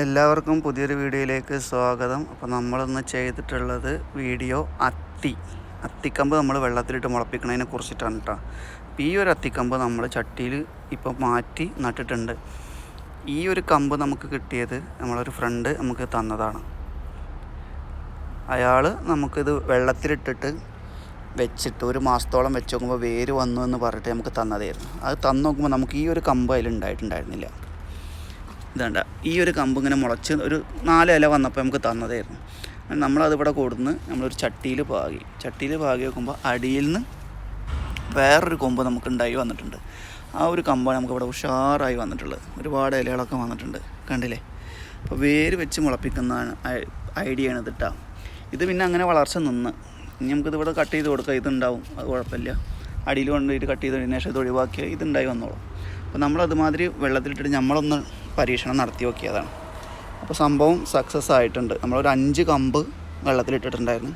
എല്ലാവർക്കും പുതിയൊരു വീഡിയോയിലേക്ക് സ്വാഗതം. അപ്പോൾ നമ്മളിന്ന് ചെയ്തിട്ടുള്ളത് വീഡിയോ അത്തി. അത്തിക്കമ്പ് നമ്മൾ വെള്ളത്തിലിട്ട് മുളപ്പിക്കുന്നതിനെ കുറിച്ചിട്ടാണ് കേട്ടോ. അപ്പോൾ ഈ ഒരു അത്തിക്കമ്പ് നമ്മൾ ചട്ടിയിൽ ഇപ്പോൾ മാറ്റി നട്ടിട്ടുണ്ട്. ഈ ഒരു കമ്പ് നമുക്ക് കിട്ടിയത് നമ്മളൊരു ഫ്രണ്ട് നമുക്ക് തന്നതാണ്. അയാൾ നമുക്കിത് വെള്ളത്തിലിട്ടിട്ട് വെച്ചിട്ട് ഒരു മാസത്തോളം വെച്ച് നോക്കുമ്പോൾ വേര് വന്നു എന്ന് പറഞ്ഞിട്ട് നമുക്ക് തന്നതായിരുന്നു. അത് തന്നു നോക്കുമ്പോൾ നമുക്ക് ഈ ഒരു കമ്പ് അതിൽ ഉണ്ടായിട്ടുണ്ടായിരുന്നില്ല ഇതണ്ട ഈ ഒരു കമ്പ് ഇങ്ങനെ മുളച്ച് ഒരു നാല് ഇല വന്നപ്പോൾ നമുക്ക് തന്നതായിരുന്നു. നമ്മളത് ഇവിടെ കൊടുന്ന് നമ്മളൊരു ചട്ടിയിൽ പാകി. ചട്ടിയിൽ പാകി വെക്കുമ്പോൾ അടിയിൽ നിന്ന് വേറൊരു കൊമ്പ് നമുക്ക് ഉണ്ടായി വന്നിട്ടുണ്ട്. ആ ഒരു കമ്പാണ് നമുക്ക് ഇവിടെ ഉഷാറായി വന്നിട്ടുള്ളത്. ഒരുപാട് ഇലകളൊക്കെ വന്നിട്ടുണ്ട്. കണ്ടില്ലേ? അപ്പോൾ വേര് വെച്ച് മുളപ്പിക്കുന്നതാണ് ഐഡിയ ആണ് ഇതിട്ടാ. ഇത് പിന്നെ അങ്ങനെ വളർച്ച നിന്ന്. ഇനി നമുക്കിത് ഇവിടെ കട്ട് ചെയ്ത് കൊടുക്കുക ഇതുണ്ടാവും. അത് കുഴപ്പമില്ല. അടിയിൽ കൊണ്ടുപോയിട്ട് കട്ട് ചെയ്ത് കഴിഞ്ഞ ശേഷം ഇത് ഒഴിവാക്കിയാൽ ഇതുണ്ടായി വന്നോളും. അപ്പോൾ നമ്മളതുമാതിരി വെള്ളത്തിലിട്ടിട്ട് നമ്മളൊന്ന് പരീക്ഷണം നടത്തി നോക്കിയതാണ്. അപ്പോൾ സംഭവം സക്സസ് ആയിട്ടുണ്ട്. നമ്മളൊരു അഞ്ച് കമ്പ് വെള്ളത്തിലിട്ടിട്ടുണ്ടായിരുന്നു.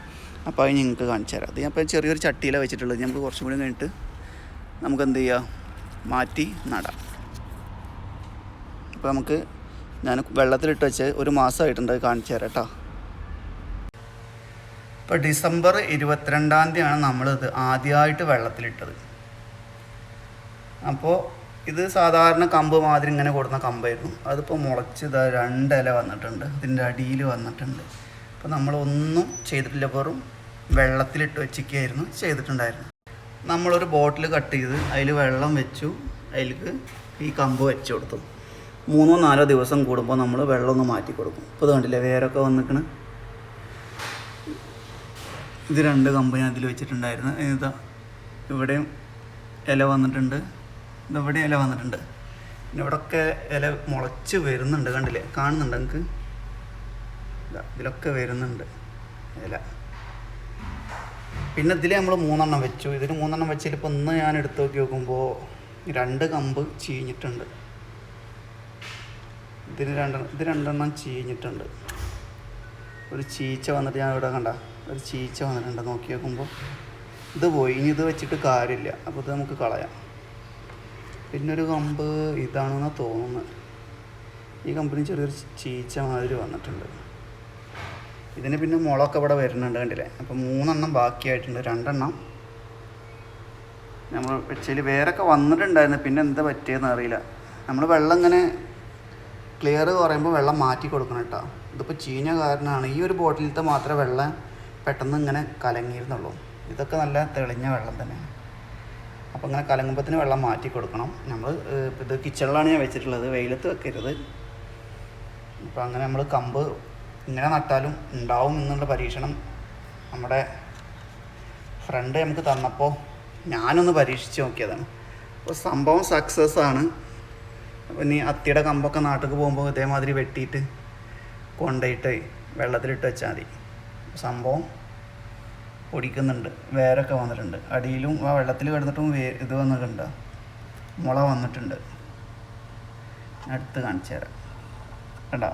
അപ്പോൾ അത് നിങ്ങൾക്ക് കാണിച്ചു തരാം. അത് ഞാൻ ഇപ്പോൾ ചെറിയൊരു ചട്ടിയിലാണ് വെച്ചിട്ടുള്ളത്. നമുക്ക് കുറച്ചും കൂടി കഴിഞ്ഞിട്ട് നമുക്ക് എന്ത് ചെയ്യാം? മാറ്റി നടാം. അപ്പോൾ നമുക്ക് ഞാൻ വെള്ളത്തിലിട്ട് വെച്ച് ഒരു മാസമായിട്ടുണ്ട് കാണിച്ചു തരാം കേട്ടോ. ഇപ്പോൾ ഡിസംബർ ഇരുപത്തിരണ്ടാം തീയതിയാണ് നമ്മളിത് ആദ്യമായിട്ട് വെള്ളത്തിലിട്ടത്. അപ്പോൾ ഇത് സാധാരണ കമ്പ് മാതിരി ഇങ്ങനെ കൊടുക്കുന്ന കമ്പായിരുന്നു. അതിപ്പോൾ മുളച്ച് ഇതാ രണ്ടില വന്നിട്ടുണ്ട്. ഇതിന്റെ അടിയിൽ വന്നിട്ടുണ്ട്. അപ്പോൾ നമ്മളൊന്നും ചെയ്തിട്ടില്ല. വെറും വെള്ളത്തിലിട്ട് വെച്ചിരിക്കുകയായിരുന്നു. ചെയ്തിട്ടുണ്ടായിരുന്നു. നമ്മളൊരു ബോട്ടിൽ കട്ട് ചെയ്ത് അതിൽ വെള്ളം വെച്ചു. അതിലേക്ക് ഈ കമ്പ് വെച്ച് കൊടുത്തു. മൂന്നോ നാലോ ദിവസം കൂടുമ്പോൾ നമ്മൾ വെള്ളം ഒന്ന് മാറ്റി കൊടുക്കും. ഇപ്പോൾ ഇത് കണ്ടില്ലേ വേരൊക്കെ വന്നിക്കണ്? ഇത് രണ്ട് കമ്പ് ഞാൻ അതിൽ വെച്ചിട്ടുണ്ടായിരുന്നു. ഇതാ ഇവിടെയും ഇല വന്നിട്ടുണ്ട്. ഇതെവിടെ ഇല വന്നിട്ടുണ്ട്. പിന്നെ ഇവിടെയൊക്കെ ഇല മുളച്ച് വരുന്നുണ്ട് കണ്ടില്ലേ? കാണുന്നുണ്ട് നിങ്ങൾക്ക് ഇതാ ഇതിലൊക്കെ വരുന്നുണ്ട് ഇല. പിന്നെ ഇതിൽ നമ്മൾ മൂന്നെണ്ണം വെച്ചു. ഇതിന് മൂന്നെണ്ണം വെച്ചതിൽ ഇപ്പോൾ ഒന്ന് ഞാൻ എടുത്ത് നോക്കി നോക്കുമ്പോൾ രണ്ട് കമ്പ് ചീഞ്ഞിട്ടുണ്ട്. ഇതിന് രണ്ടെണ്ണം ഇത് രണ്ടെണ്ണം ചീഞ്ഞിട്ടുണ്ട്. ഒരു ചീച്ച വന്നിട്ട് ഞാൻ ഇവിടെ കണ്ട ഒരു ചീച്ച വന്നിട്ടുണ്ട്. നോക്കി നോക്കുമ്പോൾ ഇത് പോയി ഇനി ഇത് വെച്ചിട്ട് കാര്യമില്ല. അപ്പോൾ ഇത് നമുക്ക് കളയാം. പിന്നെ ഒരു കമ്പ് ഇതാണെന്ന് തോന്നുന്നത്. ഈ കമ്പിന് ചെറിയൊരു ചീച്ച മാതിരി വന്നിട്ടുണ്ട്. ഇതിന് പിന്നെ മുളൊക്കെ ഇവിടെ വരുന്നുണ്ട് കണ്ടില്ലേ? അപ്പോൾ മൂന്നെണ്ണം ബാക്കിയായിട്ടുണ്ട്. രണ്ടെണ്ണം നമ്മൾ വെച്ചതിൽ വേറൊക്കെ വന്നിട്ടുണ്ടായിരുന്നു. പിന്നെ എന്താ പറ്റിയതെന്ന് അറിയില്ല. നമ്മൾ വെള്ളം ഇങ്ങനെ ക്ലിയർ കുറയുമ്പോൾ വെള്ളം മാറ്റി കൊടുക്കണം കേട്ടോ. ഇതിപ്പോൾ ചീഞ്ഞ കാരണമാണ്. ഈ ഒരു ബോട്ടിലത്തെ മാത്രമേ വെള്ളം പെട്ടെന്ന് ഇങ്ങനെ കലങ്ങിയിരുന്നുള്ളൂ. ഇതൊക്കെ നല്ല തെളിഞ്ഞ വെള്ളം തന്നെയാണ്. അപ്പോൾ അങ്ങനെ കലങ്ങുമ്പത്തിന് വെള്ളം മാറ്റി കൊടുക്കണം. നമ്മൾ ഇത് കിച്ചണിലാണ് ഞാൻ വെച്ചിട്ടുള്ളത്. വെയിലത്ത് വെക്കരുത്. അപ്പോൾ അങ്ങനെ നമ്മൾ കമ്പ് ഇങ്ങനെ നട്ടാലും ഉണ്ടാവും എന്നുള്ള പരീക്ഷണം നമ്മുടെ ഫ്രണ്ട് നമുക്ക് തന്നപ്പോൾ ഞാനൊന്ന് പരീക്ഷിച്ച് നോക്കിയതാണ്. അപ്പോൾ സംഭവം സക്സസ് ആണ്. ഇനി അത്തിയുടെ കമ്പൊക്കെ നാട്ടിൽ പോകുമ്പോൾ ഇതേമാതിരി വെട്ടിയിട്ട് കൊണ്ടുപോയിട്ട് വെള്ളത്തിലിട്ട് വെച്ചാൽ മതി. സംഭവം പൊടിക്കുന്നുണ്ട്. വേരൊക്കെ വന്നിട്ടുണ്ട്. അടിയിലും ആ വെള്ളത്തിൽ കിടന്നിട്ടും വേ ഇത് വന്നിട്ടുണ്ട്? മുള വന്നിട്ടുണ്ട്. അടുത്ത് കാണിച്ചു തരാം. കണ്ടോ?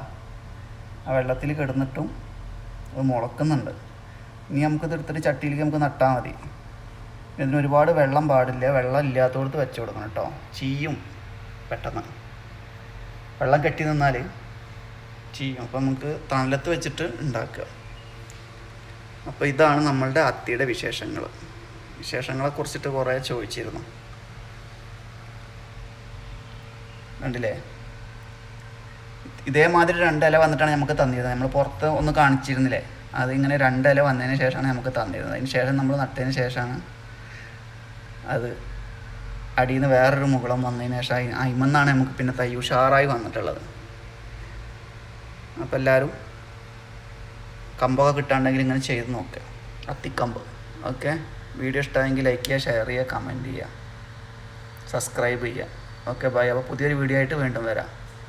ആ വെള്ളത്തിൽ കിടന്നിട്ടും അത് മുളക്കുന്നുണ്ട്. ഇനി നമുക്കിത് എടുത്തിട്ട് ചട്ടിയിലേക്ക് നമുക്ക് നട്ടാൽ മതി. ഇതിന് ഒരുപാട് വെള്ളം പാടില്ല. വെള്ളം ഇല്ലാത്തടത്ത് വെച്ച് കൊടുക്കണം കേട്ടോ. ചീയും പെട്ടെന്ന്. വെള്ളം കെട്ടി നിന്നാൽ ചെയ്യും അപ്പം നമുക്ക് തണലത്ത് വെച്ചിട്ട് ഉണ്ടാക്കുക. അപ്പോൾ ഇതാണ് നമ്മളുടെ അത്തിയുടെ വിശേഷങ്ങൾ. വിശേഷങ്ങളെ കുറിച്ചിട്ട് കുറേ ചോദിച്ചിരുന്നു. കണ്ടില്ലേ? ഇതേമാതിരി രണ്ടില വന്നിട്ടാണ് നമുക്ക് തന്നിരുന്നത്. നമ്മൾ പുറത്ത് ഒന്ന് കാണിച്ചിരുന്നില്ലേ? അതിങ്ങനെ രണ്ടില വന്നതിന് ശേഷമാണ് നമുക്ക് തന്നിരുന്നത്. അതിന് ശേഷം നമ്മൾ നട്ടതിന് ശേഷമാണ് അത് അടിയിൽ നിന്ന് വേറൊരു മുകളം വന്നതിന് ശേഷം അയിമെന്നാണ് നമുക്ക് പിന്നെ തൈ ഉഷാറായി വന്നിട്ടുള്ളത്. അപ്പോൾ എല്ലാവരും കമ്പൊക്കെ കിട്ടാണ്ടെങ്കിൽ ഇങ്ങനെ ചെയ്ത് നോക്കുക അത്തിക്കമ്പ്. ഓക്കെ? വീഡിയോ ഇഷ്ടമായെങ്കിൽ ലൈക്ക് ചെയ്യുക ഷെയർ ചെയ്യുക കമന്റ് ചെയ്യുക. സബ്സ്ക്രൈബ് ചെയ്യുക. ഓക്കെ ബൈ അപ്പോൾ പുതിയൊരു വീഡിയോ ആയിട്ട് വീണ്ടും വരാം.